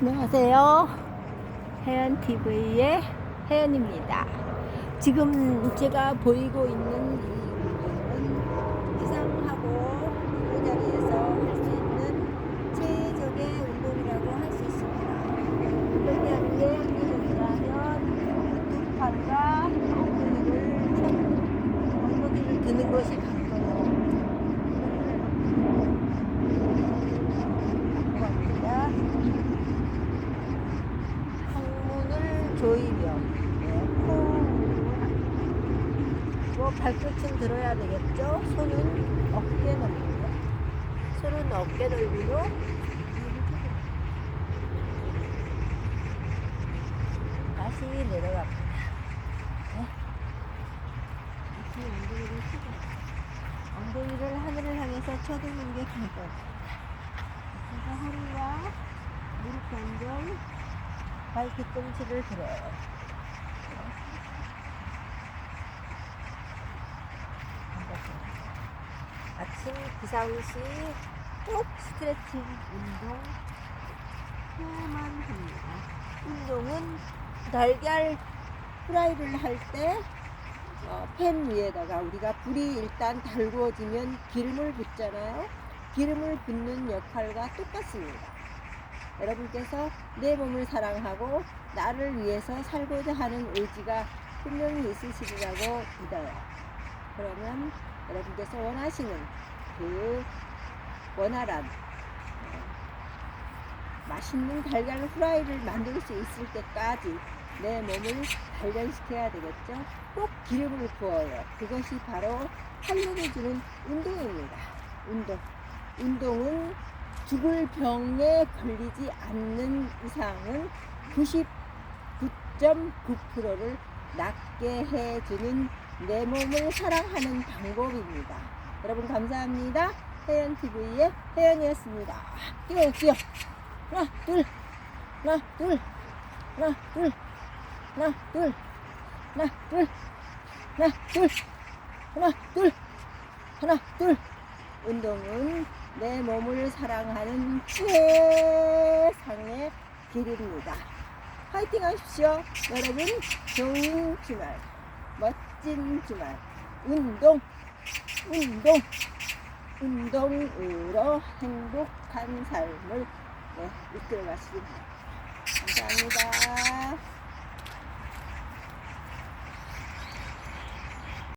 안녕하세요. 혜연TV의 혜연입니다. 지금 제가 보이고 있는 이 기상하고 이 자리에서 할 수 있는 최적의 운동이라고 할 수 있습니다. 어떻게 하는 게 운동이냐면 두 팔과 엉덩이를 펴- 엉덩이를 드는 것이 강도예요. 합니다. 항문을 조이며 네, 코 발끝은 들어야 되겠죠? 손은 어깨 넓이로 손은 어깨 넓이로 다시 내려갑니다. 네. 이렇게 엉덩이를 치고 엉덩이를 하늘을 향해서 쳐드는 게 강점입니다. 그래서 허리와 발 뒤꿈치를 들어요. 아침 기상 시꼭 스트레칭 운동 해야만 합니다. 운동은 달걀 프라이를 할때 어, 팬 위에다가 우리가 불이 일단 달구어지면 기름을 붓잖아요. 기름을 붓는 역할과 똑같습니다. 여러분께서 내 몸을 사랑하고 나를 위해서 살고자 하는 의지가 분명히 있으시리라고 믿어요. 그러면 여러분께서 원하시는 그 원활한 어, 맛있는 달걀 후라이를 만들 수 있을 때까지 내 몸을 단련시켜야 되겠죠. 꼭 기름을 부어요. 그것이 바로 활력을 주는 운동입니다. 운동. 운동은 죽을 병에 걸리지 않는 이상은 99.9%를 낫게 해주는 내 몸을 사랑하는 방법입니다. 여러분 감사합니다. 혜연TV의 혜연이었습니다. 뛰어올게요. 하나, 둘, 하나, 둘, 하나, 둘, 하나, 둘, 하나, 둘, 하나, 둘, 하나, 둘, 하나, 둘. 운동은 내 몸을 사랑하는 최상의 길입니다. 화이팅 하십시오. 여러분, 좋은 주말, 멋진 주말, 운동, 운동, 운동으로 행복한 삶을 네, 이끌어 가시기 바랍니다. 감사합니다.